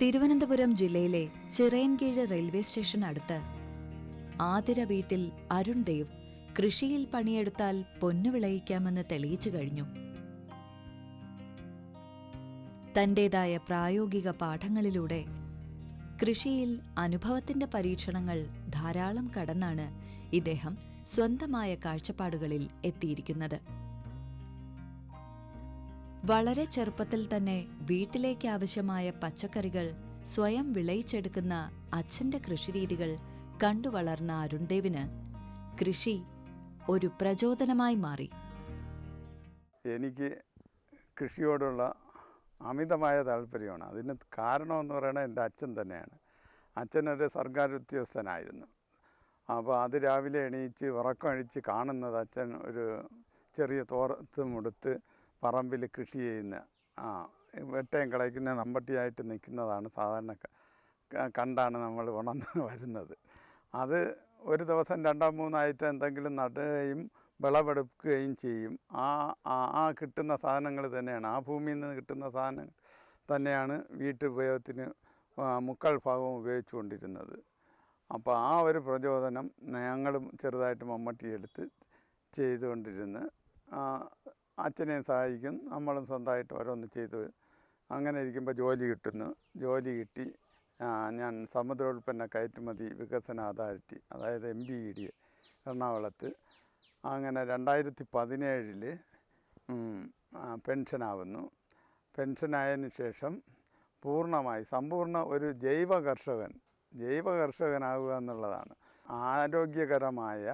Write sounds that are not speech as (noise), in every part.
തിരുവനന്തപുരം ജില്ലയിലെ Chirayinkeezhu railway station അടുത്ത് ആതിര വീട്ടിൽ അരുൺ ദേവ് കൃഷിയിൽ പണിയെടുത്താൽ പൊന്നു വിളയിക്കാമെന്ന് തെളിയിച്ചു കഴിഞ്ഞു. തന്റേതായ പ്രായോഗിക പാഠങ്ങളിലൂടെ കൃഷിയിൽ അനുഭവത്തിന്റെ പരീക്ഷണങ്ങൾ ധാരാളം കടന്നാണ് ഇദ്ദേഹം സ്വന്തമായ കാഴ്ചപ്പാടുകളിൽ എത്തിയിരിക്കുന്നത്. വളരെ ചെറുപ്പത്തിൽ തന്നെ വീട്ടിലേക്ക് ആവശ്യമായ പച്ചക്കറികൾ സ്വയം വിളയിച്ചെടുക്കുന്ന അച്ഛന്റെ കൃഷിരീതികൾ കണ്ടുവളർന്ന അരുൺദേവിന് കൃഷി ഒരു പ്രചോദനമായി മാറി. എനിക്ക് കൃഷിയോടുള്ള അമിതമായ താല്പര്യമാണ്. അതിന് കാരണമെന്ന് പറയുന്നത് എന്റെ അച്ഛൻ തന്നെയാണ്. അച്ഛനൊരു സർക്കാർ ഉദ്യോഗസ്ഥനായിരുന്നു അപ്പോൾ അത് രാവിലെ എണീച്ച് ഉറക്കമഴിച്ച് കാണുന്നത് അച്ഛൻ ഒരു ചെറിയ തോർത്ത് മുടുത്ത് പറമ്പിൽ കൃഷി ചെയ്യുന്ന ആ വെട്ടയും കളയ്ക്കുന്ന നമ്പട്ടിയായിട്ട് നിൽക്കുന്നതാണ് സാധാരണ കണ്ടാണ് നമ്മൾ ഉണർന്ന് (laughs) വരുന്നത്. അത് ഒരു ദിവസം രണ്ടോ മൂന്നായിട്ട് എന്തെങ്കിലും നടുകയും വിളവെടുക്കുകയും ചെയ്യും. ആ ആ- കിട്ടുന്ന സാധനങ്ങൾ തന്നെയാണ്. ആ ഭൂമിയിൽ നിന്ന് കിട്ടുന്ന സാധനങ്ങൾ തന്നെയാണ് വീട്ടുപയോഗത്തിന് മുക്കൾ ഭാഗവും ഉപയോഗിച്ചുകൊണ്ടിരുന്നത് അപ്പോൾ ആ ഒരു പ്രചോദനം ഞങ്ങളും ചെറുതായിട്ട് മമ്മട്ടി എടുത്ത് ചെയ്തുകൊണ്ടിരുന്ന് അച്ഛനെയും സഹായിക്കും. നമ്മളും സ്വന്തമായിട്ട് ഓരോന്ന് ചെയ്തു. അങ്ങനെ ഇരിക്കുമ്പോൾ ജോലി കിട്ടുന്നു. ജോലി കിട്ടി. ഞാൻ സമുദ്രോൽപ്പന്ന കയറ്റുമതി വികസന അതോറിറ്റി അതായത് എം ബി ഇ ഡി എറണാകുളത്ത്. അങ്ങനെ രണ്ടായിരത്തി പതിനേഴിൽ പെൻഷനാവുന്നു. പെൻഷനായതിനു ശേഷം പൂർണമായി സമ്പൂർണ ഒരു ജൈവ കർഷകൻ ജൈവ കർഷകനാവുക എന്നുള്ളതാണ്. ആരോഗ്യകരമായ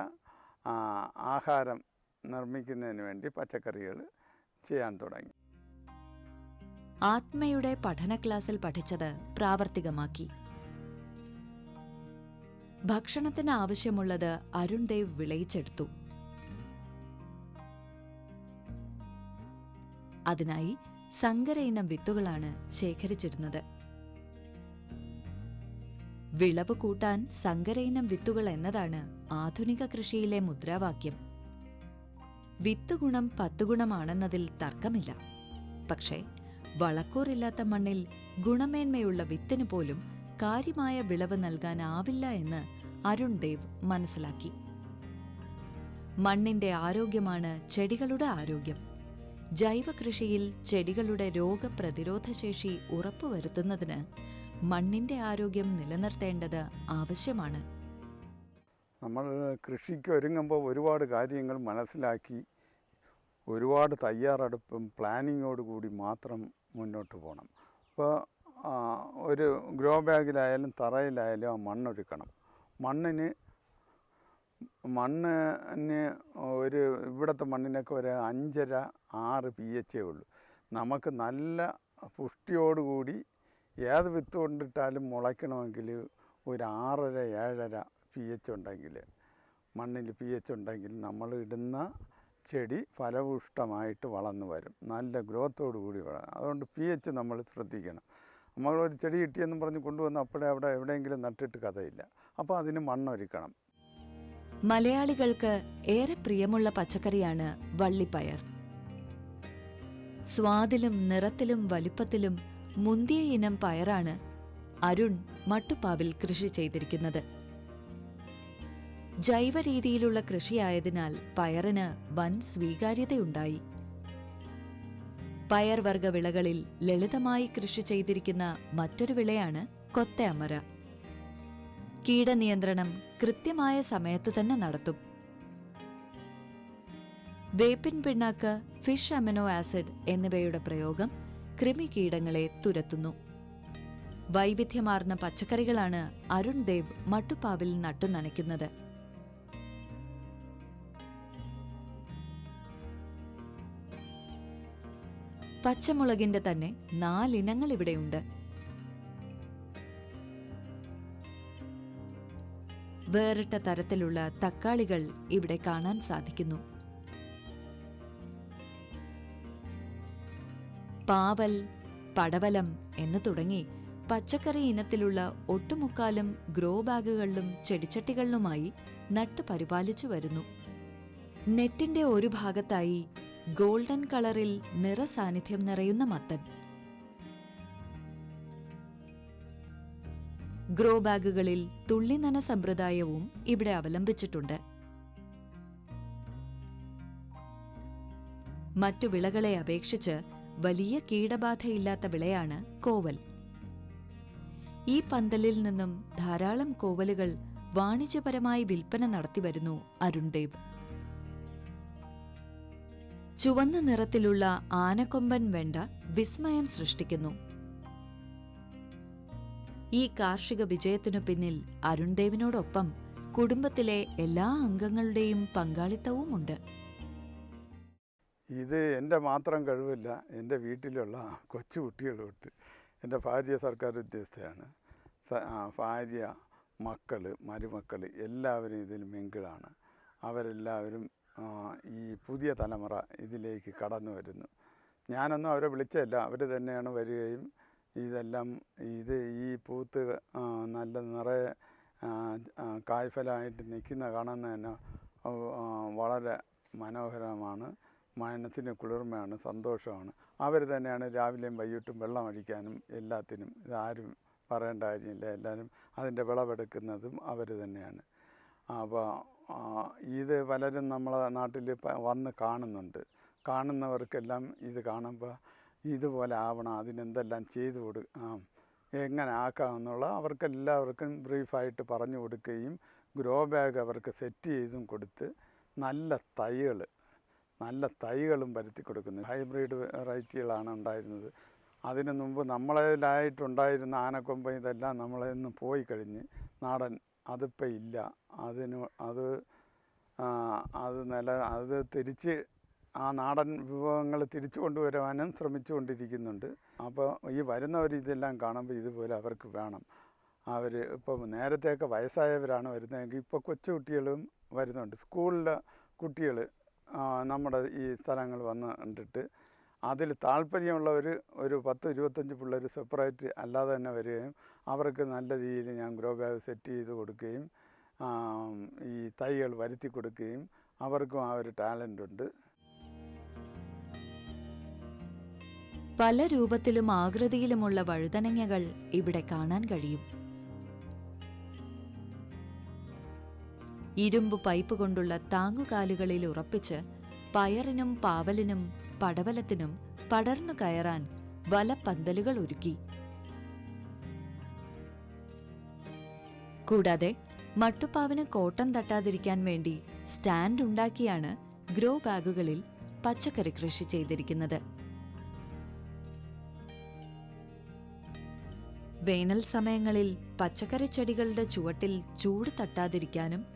ആഹാരം നിർമ്മിക്കുന്നതിന് വേണ്ടി പച്ചക്കറികൾ ചെയ്യാൻ തുടങ്ങി. ആത്മയുടെ പഠന ക്ലാസ്സിൽ പഠിച്ചത് പ്രാവർത്തികമാക്കി. ഭക്ഷണത്തിന് ആവശ്യമുള്ളത് അരുൺദേവ് വിളയിച്ചെടുത്തു. അതിനായി സങ്കര ഇനം വിത്തുകളാണ് ശേഖരിച്ചിരുന്നത്. വിളവ് കൂട്ടാൻ സങ്കര ഇനം വിത്തുകൾ എന്നതാണ് ആധുനിക കൃഷിയിലെ മുദ്രാവാക്യം. വിത്ത് ഗുണം പത്ത് ഗുണമാണെന്നതിൽ തർക്കമില്ല. പക്ഷേ വളക്കൂറില്ലാത്ത മണ്ണിൽ ഗുണമേന്മയുള്ള വിത്തിന് പോലും കാര്യമായ വിളവ് നൽകാനാവില്ല എന്ന് അരുൺ ദേവ് മനസ്സിലാക്കി. മണ്ണിന്റെ ആരോഗ്യമാണ് ചെടികളുടെ ആരോഗ്യം. ജൈവകൃഷിയിൽ ചെടികളുടെ രോഗപ്രതിരോധശേഷി ഉറപ്പുവരുത്തുന്നതിന് മണ്ണിന്റെ ആരോഗ്യം നിലനിർത്തേണ്ടത് ആവശ്യമാണ്. നമ്മൾ കൃഷിക്ക് ഒരുങ്ങുമ്പോൾ ഒരുപാട് കാര്യങ്ങൾ മനസ്സിലാക്കി ഒരുപാട് തയ്യാറെടുപ്പും പ്ലാനിങ്ങോട് കൂടി മാത്രം മുന്നോട്ട് പോകണം. ഇപ്പോൾ ഒരു ഗ്രോ ബാഗിലായാലും തറയിലായാലും ആ മണ്ണൊരുക്കണം. മണ്ണിന് മണ്ണിന് ഒരു ഇവിടുത്തെ മണ്ണിനൊക്കെ ഒരു അഞ്ചര ആറ് പി എച്ചേ ഉള്ളൂ. നമുക്ക് നല്ല പുഷ്ടിയോടുകൂടി ഏത് വിത്ത് കൊണ്ടിട്ടാലും മുളയ്ക്കണമെങ്കിൽ ഒരു ആറര ഏഴര പി എച്ച് ഉണ്ടെങ്കിൽ മണ്ണിൽ പി എച്ച് ഉണ്ടെങ്കിൽ നമ്മൾ ഇടുന്ന ചെടി ഫലപുഷ്ടമായിട്ട് വളർന്നു വരും. നല്ല ഗ്രോത്തോടു കൂടി വളരും. അതുകൊണ്ട് പി എച്ച് നമ്മൾ ശ്രദ്ധിക്കണം. നമ്മൾ ഒരു ചെടി കിട്ടിയെന്നും പറഞ്ഞ് കൊണ്ടുവന്ന് അപ്പോഴേ അവിടെ എവിടെയെങ്കിലും നട്ടിട്ട് കഥയില്ല. അപ്പോൾ അതിന് മണ്ണൊരുക്കണം. മലയാളികൾക്ക് ഏറെ പ്രിയമുള്ള പച്ചക്കറിയാണ് വള്ളിപ്പയർ. സ്വാദിലും നിറത്തിലും വലുപ്പത്തിലും മുന്തിയ ഇനം പയറാണ് അരുൺ മട്ടുപ്പാവിൽ കൃഷി ചെയ്തിരിക്കുന്നത്. ജൈവ രീതിയിലുള്ള കൃഷിയായതിനാൽ പയറിന് വൻ സ്വീകാര്യതയുണ്ടായി. പയർവർഗ വിളകളിൽ ലളിതമായി കൃഷി ചെയ്തിരിക്കുന്ന മറ്റൊരു വിളയാണ് കൊത്തയമര. കീടനിയന്ത്രണം കൃത്യമായ സമയത്തു തന്നെ നടത്തും. വേപ്പിൻ പിണ്ണാക്ക് ഫിഷ് അമിനോ ആസിഡ് എന്നിവയുടെ പ്രയോഗം കൃമികീടങ്ങളെ തുരത്തുന്നു. വൈവിധ്യമാർന്ന പച്ചക്കറികളാണ് അരുൺദേവ് ദേവ് മട്ടുപ്പാവിൽ നട്ടുനനയ്ക്കുന്നത്. പച്ചമുളകിന്റെ തന്നെ നാലിനങ്ങൾ ഇവിടെയുണ്ട് വേറിട്ട തരത്തിലുള്ള തക്കാളികൾ ഇവിടെ കാണാൻ സാധിക്കുന്നു. പാവൽ പടവലം എന്ന് തുടങ്ങി പച്ചക്കറി ഇനത്തിലുള്ള ഒട്ടുമുക്കാലും ഗ്രോ ബാഗുകളിലും ചെടിച്ചട്ടികളിലുമായി നട്ടു പരിപാലിച്ചു വരുന്നു. നെറ്റിന്റെ ഒരു ഭാഗത്തായി ഗോൾഡൻ കളറിൽ നിറസാന്നിധ്യം നിറയുന്ന മത്തൻ. ഗ്രോ ബാഗുകളിൽ തുള്ളിനന സമ്പ്രദായവും ഇവിടെ അവലംബിച്ചിട്ടുണ്ട്. മറ്റു വിളകളെ അപേക്ഷിച്ച് വലിയ കീടബാധയില്ലാത്ത വിളയാണ് കോവൽ. ഈ പന്തലിൽ നിന്നും ധാരാളം കോവലുകൾ വാണിജ്യപരമായി വിൽപ്പന നടത്തിവരുന്നു അരുൺദേവ് ചുവന്ന നിറത്തിലുള്ള ആനക്കൊമ്പൻ വെണ്ട വിസ്മയം സൃഷ്ടിക്കുന്നു. ഈ കാർഷിക വിജയത്തിനു പിന്നിൽ അരുൺദേവിനോടൊപ്പം കുടുംബത്തിലെ എല്ലാ അംഗങ്ങളുടെയും പങ്കാളിത്തവുമുണ്ട്. ഇത് എന്റെ മാത്രം കഴിവില്ല എന്റെ വീട്ടിലുള്ള കൊച്ചു കുട്ടികളൊട്ട്. എന്റെ ഭാര്യ സർക്കാർ ഉദ്യോഗസ്ഥയാണ്. ഭാര്യ മക്കൾ മരുമക്കൾ എല്ലാവരും ഇതിൽ മിങ്കിളാണ്. അവരെല്ലാവരും ഈ പുതിയ തലമുറ ഇതിലേക്ക് കടന്നു വരുന്നു. ഞാനൊന്നും അവരെ വിളിച്ചല്ല അവർ തന്നെയാണ് വരികയും ഇതെല്ലാം ഇത് ഈ പൂത്ത് നല്ല നിറയെ കായ്ഫലമായിട്ട് നിൽക്കുന്ന കാണുന്ന തന്നെ വളരെ മനോഹരമാണ്. മനസ്സിന് കുളിർമയാണ് സന്തോഷമാണ്. അവർ തന്നെയാണ് രാവിലെയും വൈകിട്ടും വെള്ളം അടിക്കാനും എല്ലാത്തിനും. ഇതാരും പറയേണ്ട കാര്യമില്ല. എല്ലാവരും അതിന്റെ വിളവെടുക്കുന്നതും അവർ തന്നെയാണ്. അപ്പോൾ ഇത് പലരും നമ്മളെ നാട്ടിൽ വന്ന് കാണുന്നുണ്ട്. കാണുന്നവർക്കെല്ലാം ഇത് കാണുമ്പോൾ ഇതുപോലെ ആവണം അതിനെന്തെല്ലാം ചെയ്തു കൊടു ആ, എങ്ങനെ ആക്കാമെന്നുള്ള അവർക്കെല്ലാവർക്കും ബ്രീഫായിട്ട് പറഞ്ഞു കൊടുക്കുകയും ഗ്രോ ബാഗ് അവർക്ക് സെറ്റ് ചെയ്തും കൊടുത്ത് നല്ല തൈകൾ നല്ല തൈകളും വരുത്തി കൊടുക്കുന്നു. ഹൈബ്രിഡ് വെറൈറ്റികളാണ് ഉണ്ടായിരുന്നത്. അതിനു മുമ്പ് നമ്മളതിലായിട്ടുണ്ടായിരുന്ന ആനക്കൊമ്പ് ഇതെല്ലാം നമ്മളെ നിന്ന് പോയി കഴിഞ്ഞ് നാടൻ അതിപ്പോൾ ഇല്ല. അതിന് അത് അത് നില അത് തിരിച്ച് ആ നാടൻ വിഭവങ്ങൾ തിരിച്ചു കൊണ്ടുവരുവാനും ശ്രമിച്ചുകൊണ്ടിരിക്കുന്നുണ്ട്. അപ്പോൾ ഈ വരുന്നവർ ഇതെല്ലാം കാണുമ്പോൾ ഇതുപോലെ അവർക്ക് വേണം. അവർ ഇപ്പം നേരത്തെയൊക്കെ വയസ്സായവരാണ് വരുന്നതെങ്കിൽ ഇപ്പോൾ കൊച്ചു കുട്ടികളും വരുന്നുണ്ട്. സ്കൂളിലെ കുട്ടികൾ നമ്മുടെ ഈ സ്ഥലങ്ങൾ വന്ന് കണ്ടിട്ട് അതിൽ താല്പര്യമുള്ളവർ ഒരു പത്ത് ഇരുപത്തഞ്ച് പിള്ളേർ സെപ്പറേറ്റ് അല്ലാതെ തന്നെ വരികയും അവർക്ക് നല്ല രീതിയിൽ ഞാൻ ഗ്രോ ബാഗ് സെറ്റ് ചെയ്ത് കൊടുക്കുകയും ഈ തൈകൾ വരുത്തി കൊടുക്കുകയും അവർക്കും ആ ഒരു ടാലന്റ് ഉണ്ട്. പല രൂപത്തിലും ആകൃതിയിലുമുള്ള വഴുതനങ്ങകൾ ഇവിടെ കാണാൻ കഴിയും. ഇരുമ്പ് പൈപ്പ് കൊണ്ടുള്ള താങ്ങുകാലുകളിൽ ഉറപ്പിച്ച് പയറിനും പാവലിനും പടവലത്തിനും പടർന്നു കയറാൻ വലപ്പന്തലുകൾ ഒരുക്കി. കൂടാതെ മട്ടുപ്പാവിന് കോട്ടം തട്ടാതിരിക്കാൻ വേണ്ടി സ്റ്റാൻഡ് ഉണ്ടാക്കിയാണ് ഗ്രോ ബാഗുകളിൽ പച്ചക്കറി കൃഷി ചെയ്തിരിക്കുന്നത്. വേനൽ സമയങ്ങളിൽ പച്ചക്കറി ചെടികളുടെ ചുവട്ടിൽ ചൂട് തട്ടാതിരിക്കാനും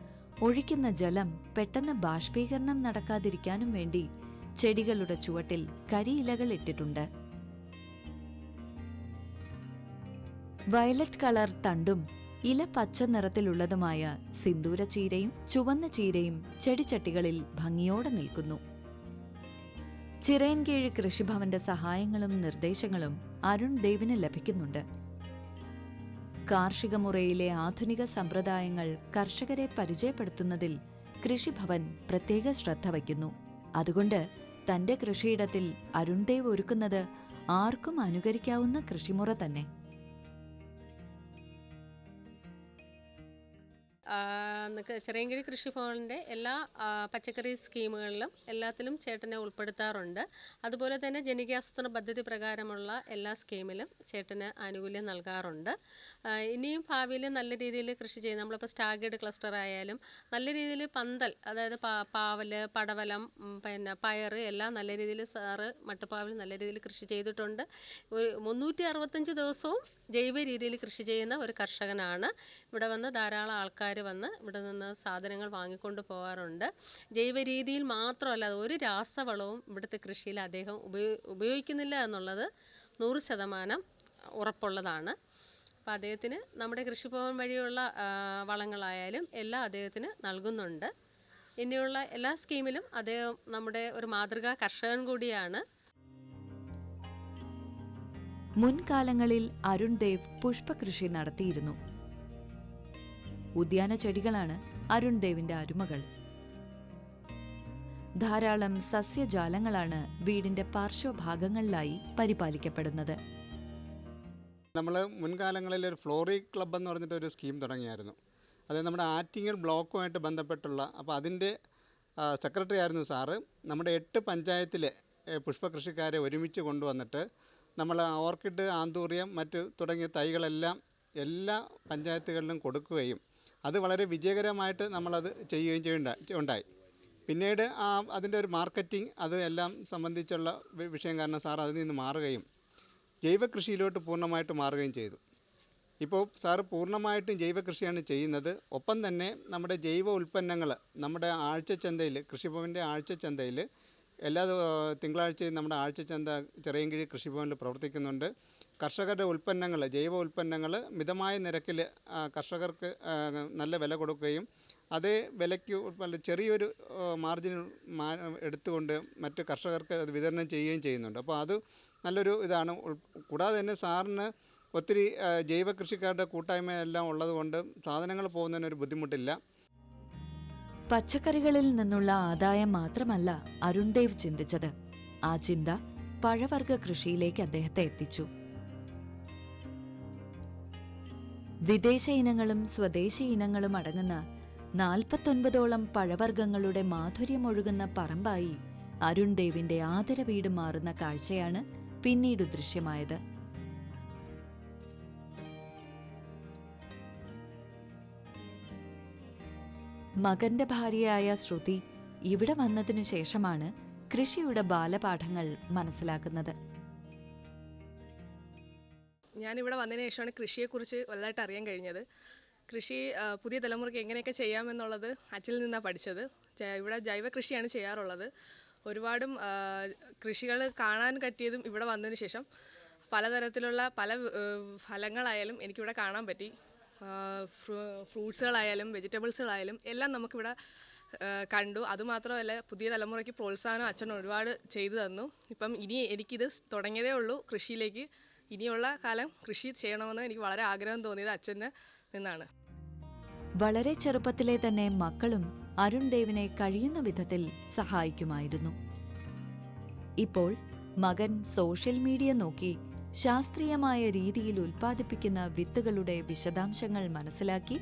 ഒഴിക്കുന്ന ജലം പെട്ടെന്ന് ബാഷ്പീകരണം നടക്കാതിരിക്കാനും വേണ്ടി ചെടികളുടെ ചുവട്ടിൽ കരിയിലകൾ ഇട്ടിട്ടുണ്ട്. വയലറ്റ് കളർ തണ്ടും ഇല പച്ച നിറത്തിലുള്ളതുമായ സിന്ദൂര ചീരയും ചുവന്ന ചീരയും ചെടിച്ചട്ടികളിൽ ഭംഗിയോടെ നിൽക്കുന്നു. ചിറയൻകീഴ് കൃഷിഭവന്റെ സഹായങ്ങളും നിർദ്ദേശങ്ങളും അരുൺ ദേവിന് ലഭിക്കുന്നുണ്ട്. കാർഷിക മുറയിലെ ആധുനിക സമ്പ്രദായങ്ങൾ കർഷകരെ പരിചയപ്പെടുത്തുന്നതിൽ കൃഷിഭവൻ പ്രത്യേക ശ്രദ്ധ വയ്ക്കുന്നു. അതുകൊണ്ട് തന്റെ കൃഷിയിടത്തിൽ അരുൺദേവ് ഒരുക്കുന്നത് ആർക്കും അനുകരിക്കാവുന്ന കൃഷിമുറ തന്നെ ചെറിയങ്കിഴി കൃഷിഭവനിന്റെ എല്ലാ പച്ചക്കറി സ്കീമുകളിലും എല്ലാത്തിലും ചേട്ടനെ ഉൾപ്പെടുത്താറുണ്ട്. അതുപോലെ തന്നെ ജനകീയാസൂത്രണ പദ്ധതി പ്രകാരമുള്ള എല്ലാ സ്കീമിലും ചേട്ടന് ആനുകൂല്യം നൽകാറുണ്ട്. ഇനിയും ഭാവിയിൽ നല്ല രീതിയിൽ കൃഷി ചെയ്യുന്ന നമ്മളിപ്പോൾ സ്റ്റാഗേഡ് ക്ലസ്റ്റർ ആയാലും നല്ല രീതിയിൽ പന്തൽ അതായത് പാവൽ പടവലം പിന്നെ പയർ എല്ലാം നല്ല രീതിയിൽ സാറ് മട്ടുപ്പാവിൽ നല്ല രീതിയിൽ കൃഷി ചെയ്തിട്ടുണ്ട്. ഒരു മുന്നൂറ്റി അറുപത്തഞ്ച് ദിവസവും ജൈവ രീതിയിൽ കൃഷി ചെയ്യുന്ന ഒരു കർഷകനാണ്. ഇവിടെ വന്ന് ധാരാളം ആൾക്കാർ വന്ന് ഇവിടെ നിന്ന് സാധനങ്ങൾ വാങ്ങിക്കൊണ്ട് പോകാറുണ്ട് ജൈവ രീതിയിൽ മാത്രമല്ല ഒരു രാസവളവും ഇവിടുത്തെ കൃഷിയിൽ അദ്ദേഹം ഉപയോ ഉപയോഗിക്കുന്നില്ല എന്നുള്ളത് നൂറ് ശതമാനം ഉറപ്പുള്ളതാണ്. അപ്പോൾ അദ്ദേഹത്തിന് നമ്മുടെ കൃഷിഭവൻ വഴിയുള്ള വളങ്ങളായാലും എല്ലാം അദ്ദേഹത്തിന് നൽകുന്നുണ്ട്. ഇനിയുള്ള എല്ലാ സ്കീമിലും അദ്ദേഹം നമ്മുടെ ഒരു മാതൃകാ കർഷകൻ കൂടിയാണ്. മുൻകാലങ്ങളിൽ അരുൺദേവ് പുഷ്പകൃഷി നടത്തിയിരുന്നു. ഉദ്യാന ചെടികളാണ് അരുൺ ദേവിന്റെ അരുമകൾ. ധാരാളം സസ്യജാലങ്ങളാണ് വീടിന്റെ പാർശ്വഭാഗങ്ങളിലായി പരിപാലിക്കപ്പെടുന്നത്. നമ്മൾ മുൻകാലങ്ങളിൽ ഒരു ഫ്ലോറി ക്ലബ് എന്ന് പറഞ്ഞിട്ട് ഒരു സ്കീം തുടങ്ങിയായിരുന്നു. അത് നമ്മുടെ ആറ്റിങ്ങൽ ബ്ലോക്കുമായിട്ട് ബന്ധപ്പെട്ടുള്ള അപ്പോൾ അതിന്റെ സെക്രട്ടറി ആയിരുന്നു സാറ്. നമ്മുടെ എട്ട് പഞ്ചായത്തിലെ പുഷ്പകൃഷിക്കാരെ ഒരുമിച്ച് കൊണ്ടുവന്നിട്ട് നമ്മൾ ഓർക്കിഡ് ആന്തൂറിയം മറ്റ് തുടങ്ങിയ തൈകളെല്ലാം എല്ലാ പഞ്ചായത്തുകളിലും കൊടുക്കുകയും അത് വളരെ വിജയകരമായിട്ട് നമ്മളത് ചെയ്യുകയും ചെയ്യേണ്ട ഉണ്ടായി. പിന്നീട് ആ അതിന്റെ ഒരു മാർക്കറ്റിംഗ് അത് എല്ലാം സംബന്ധിച്ചുള്ള വിഷയം കാരണം സാർ അതിൽ നിന്ന് മാറുകയും ജൈവ കൃഷിയിലോട്ട് പൂർണമായിട്ട് മാറുകയും ചെയ്തു. ഇപ്പോൾ സാറ് പൂർണമായിട്ടും ജൈവ കൃഷിയാണ് ചെയ്യുന്നത്. ഒപ്പം തന്നെ നമ്മുടെ ജൈവ ഉൽപ്പന്നങ്ങൾ നമ്മുടെ ആഴ്ച ചന്തയിൽ കൃഷിഭവന്റെ ആഴ്ചച്ചന്തയിൽ എല്ലാ തിങ്കളാഴ്ചയും നമ്മുടെ ആഴ്ചച്ചന്ത ചെറിയങ്കിഴി കൃഷിഭവനിൽ പ്രവർത്തിക്കുന്നുണ്ട്. കർഷകരുടെ ഉൽപ്പന്നങ്ങൾ ജൈവ ഉൽപ്പന്നങ്ങൾ മിതമായ നിരക്കിൽ കർഷകർക്ക് നല്ല വില കൊടുക്കുകയും അതേ വിലയ്ക്ക് ചെറിയൊരു മാർജിൻ എടുത്തുകൊണ്ട് മറ്റ് കർഷകർക്ക് അത് വിതരണം ചെയ്യുകയും ചെയ്യുന്നുണ്ട്. അപ്പോൾ അത് നല്ലൊരു ഇതാണ്. കൂടാതെ തന്നെ സാറിന് ഒത്തിരി ജൈവ കൃഷിക്കാരുടെ കൂട്ടായ്മ എല്ലാം ഉള്ളതുകൊണ്ട് സാധനങ്ങൾ പോകുന്നതിനൊരു ബുദ്ധിമുട്ടില്ല. പച്ചക്കറികളിൽ നിന്നുള്ള ആദായം മാത്രമല്ല അരുൺദേവ് ചിന്തിച്ചത്. ആ ചിന്ത പഴവർഗ കൃഷിയിലേക്ക് അദ്ദേഹത്തെ എത്തിച്ചു. വിദേശ ഇനങ്ങളും സ്വദേശി ഇനങ്ങളും അടങ്ങുന്ന നാൽപ്പത്തൊൻപതോളം പഴവർഗങ്ങളുടെ മാധുര്യമൊഴുകുന്ന പറമ്പായി അരുൺദേവിന്റെ ആദരവീട് മാറുന്ന കാഴ്ചയാണ് പിന്നീട് ദൃശ്യമായത്. മകന്റെ ഭാര്യയായ ശ്രുതി ഇവിടെ വന്നതിനു ശേഷമാണ് കൃഷിയുടെ ബാലപാഠങ്ങൾ മനസ്സിലാക്കുന്നത്. ഞാനിവിടെ വന്നതിന് ശേഷമാണ് കൃഷിയെക്കുറിച്ച് വലുതായിട്ട് അറിയാൻ കഴിഞ്ഞത്. കൃഷി പുതിയ തലമുറയ്ക്ക് എങ്ങനെയൊക്കെ ചെയ്യാമെന്നുള്ളത് അച്ഛനിൽ നിന്നാണ് പഠിച്ചത്. ഇവിടെ ജൈവ കൃഷിയാണ് ചെയ്യാറുള്ളത്. ഒരുപാടും കൃഷികൾ കാണാൻ പറ്റിയതും ഇവിടെ വന്നതിന് ശേഷം പലതരത്തിലുള്ള പല ഫലങ്ങളായാലും എനിക്കിവിടെ കാണാൻ പറ്റി. ഫ്രൂട്ട്സുകളായാലും വെജിറ്റബിൾസുകളായാലും എല്ലാം നമുക്കിവിടെ കണ്ടു. അതുമാത്രമല്ല പുതിയ തലമുറയ്ക്ക് പ്രോത്സാഹനം അച്ഛൻ ഒരുപാട് ചെയ്തു തന്നു. ഇപ്പം ഇനി എനിക്കിത് തുടങ്ങിയതേ ഉള്ളൂ കൃഷിയിലേക്ക്. ഇനിയുള്ള കാലം കൃഷി ചെയ്യണമെന്ന് എനിക്ക് വളരെ ആഗ്രഹം തോന്നിയത് അച്ഛന് നിന്നാണ്. വളരെ ചെറുപ്പത്തിലെ തന്നെ മക്കളും അരുൺ ദേവിനെ കഴിയുന്ന വിധത്തിൽ സഹായിക്കുമായിരുന്നു. ഇപ്പോൾ മകൻ സോഷ്യൽ മീഡിയ നോക്കി ശാസ്ത്രീയമായ രീതിയിൽ ഉൽപ്പാദിപ്പിക്കുന്ന വിത്തുകളുടെ വിശദാംശങ്ങൾ മനസ്സിലാക്കി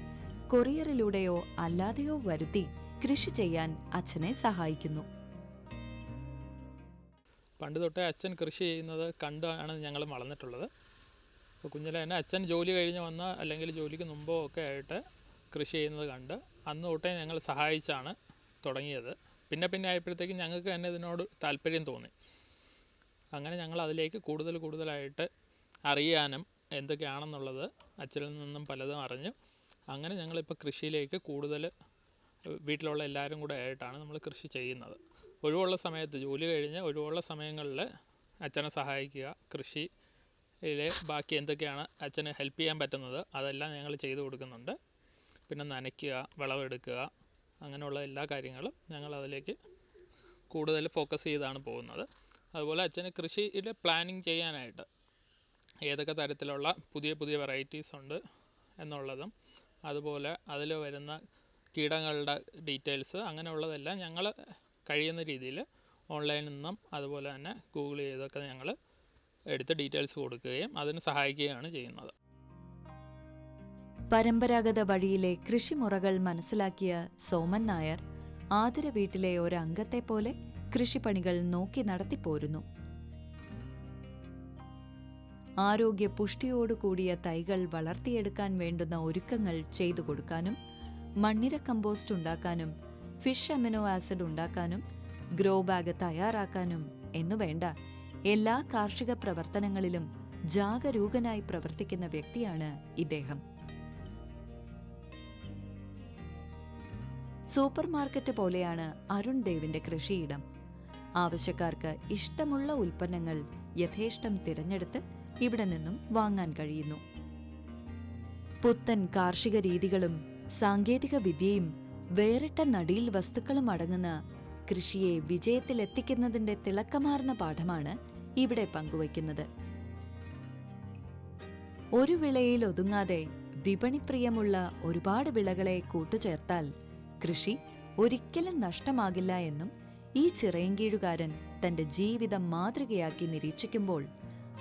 കൊറിയറിലൂടെയോ അല്ലാതെയോ വരുത്തി കൃഷി ചെയ്യാൻ അച്ഛനെ സഹായിക്കുന്നു. പണ്ട് തൊട്ടേ അച്ഛൻ കൃഷി ചെയ്യുന്നത് കണ്ടാണ് ഞങ്ങൾ വളർന്നിട്ടുള്ളത്. കുഞ്ഞിലെ തന്നെ അച്ഛൻ ജോലി കഴിഞ്ഞ് വന്ന അല്ലെങ്കിൽ ജോലിക്ക് മുമ്പോ ഒക്കെ ആയിട്ട് കൃഷി ചെയ്യുന്നത് കണ്ട് അന്ന് തൊട്ടേ ഞങ്ങൾ സഹായിച്ചാണ് തുടങ്ങിയത്. പിന്നെ പിന്നെ ആയപ്പോഴത്തേക്കും ഞങ്ങൾക്ക് തന്നെ ഇതിനോട് താല്പര്യം തോന്നി. അങ്ങനെ ഞങ്ങൾ അതിലേക്ക് കൂടുതൽ കൂടുതലായിട്ട് അറിയാനും എന്തൊക്കെയാണെന്നുള്ളത് അച്ഛനിൽ നിന്നും പലതും അറിഞ്ഞു. അങ്ങനെ ഞങ്ങളിപ്പോൾ കൃഷിയിലേക്ക് കൂടുതൽ വീട്ടിലുള്ള എല്ലാവരും കൂടെ ആയിട്ടാണ് നമ്മൾ കൃഷി ചെയ്യുന്നത്. ഒഴിവുള്ള സമയത്ത് ജോലി കഴിഞ്ഞ് ഒഴിവുള്ള സമയങ്ങളിൽ അച്ഛനെ സഹായിക്കുക കൃഷിയിലെ ബാക്കി എന്തൊക്കെയാണ് അച്ഛന് ഹെൽപ്പ് ചെയ്യാൻ പറ്റുന്നത് അതെല്ലാം ഞങ്ങൾ ചെയ്തു കൊടുക്കുന്നുണ്ട്. പിന്നെ നനയ്ക്കുക വിളവെടുക്കുക അങ്ങനെയുള്ള എല്ലാ കാര്യങ്ങളും ഞങ്ങൾ അതിലേക്ക് കൂടുതൽ ഫോക്കസ് ചെയ്താണ് പോകുന്നത്. അതുപോലെ അച്ഛന് കൃഷിയിൽ പ്ലാനിങ് ചെയ്യാനായിട്ട് ഏതൊക്കെ തരത്തിലുള്ള പുതിയ പുതിയ വെറൈറ്റീസ് ഉണ്ട് എന്നുള്ളതും അതുപോലെ അതിൽ വരുന്ന കീടങ്ങളുടെ ഡീറ്റെയിൽസ് അങ്ങനെയുള്ളതെല്ലാം ഞങ്ങൾ കഴിയുന്ന രീതിയിൽ ഓൺലൈനിൽ നിന്നും അതുപോലെ തന്നെ ഗൂഗിൾ ചെയ്തൊക്കെ ഞങ്ങൾ എടുത്ത് ഡീറ്റെയിൽസ് കൊടുക്കുകയും അതിന് സഹായിക്കുകയാണ് ചെയ്യുന്നത്. പരമ്പരാഗത വഴിയിലെ കൃഷിമുറകൾ മനസ്സിലാക്കിയ സോമൻ നായർ ആതിര വീട്ടിലെ ഒരംഗത്തെ പോലെ കൃഷിപ്പണികൾ നോക്കി നടത്തിപ്പോരുന്നു. ആരോഗ്യ പുഷ്ടിയോടുകൂടിയ തൈകൾ വളർത്തിയെടുക്കാൻ വേണ്ടുന്ന ഒരുക്കങ്ങൾ ചെയ്തു കൊടുക്കാനും മണ്ണിര കമ്പോസ്റ്റ് ഉണ്ടാക്കാനും ഫിഷ് അമിനോ ആസിഡ് ഉണ്ടാക്കാനും ഗ്രോ ബാഗ് തയ്യാറാക്കാനും എന്നുവേണ്ട എല്ലാ കാർഷിക പ്രവർത്തനങ്ങളിലും ജാഗരൂകനായി പ്രവർത്തിക്കുന്ന വ്യക്തിയാണ് ഇദ്ദേഹം. സൂപ്പർമാർക്കറ്റ് പോലെയാണ് അരുൺ ദേവിന്റെ കൃഷിയിടം. ആവശ്യക്കാർക്ക് ഇഷ്ടമുള്ള ഉൽപ്പന്നങ്ങൾ യഥേഷ്ടം തിരഞ്ഞെടുത്ത് ഇവിടെ നിന്നും വാങ്ങാൻ കഴിയുന്നു. പുത്തൻ കാർഷിക രീതികളും സാങ്കേതിക വിദ്യയും വേറിട്ട നടിയിൽ വസ്തുക്കളും അടങ്ങുന്ന കൃഷിയെ വിജയത്തിലെത്തിക്കുന്നതിന്റെ തിളക്കമാർന്ന പാഠമാണ് ഇവിടെ പങ്കുവയ്ക്കുന്നത്. ഒരു വിളയിൽ ഒതുങ്ങാതെ വിപണിപ്രിയമുള്ള ഒരുപാട് വിളകളെ കൂട്ടുചേർത്താൽ കൃഷി ഒരിക്കലും നഷ്ടമാകില്ല എന്നും ഈ ചിറയൻകീഴുകാരൻ തന്റെ ജീവിതം മാതൃകയാക്കി നിരീക്ഷിക്കുമ്പോൾ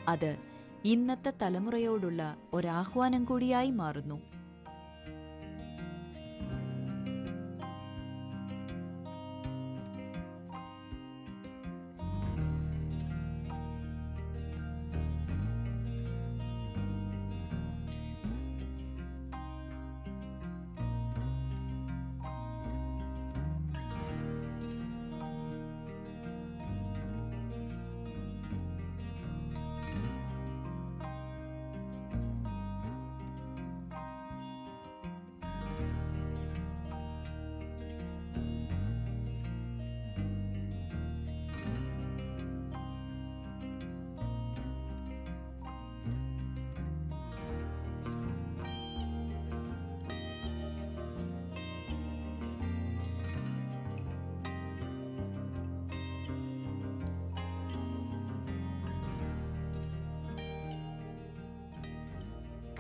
അത് ഇന്നത്തെ തലമുറയോടുള്ള ഒരാഹ്വാനം കൂടിയായി മാറുന്നു.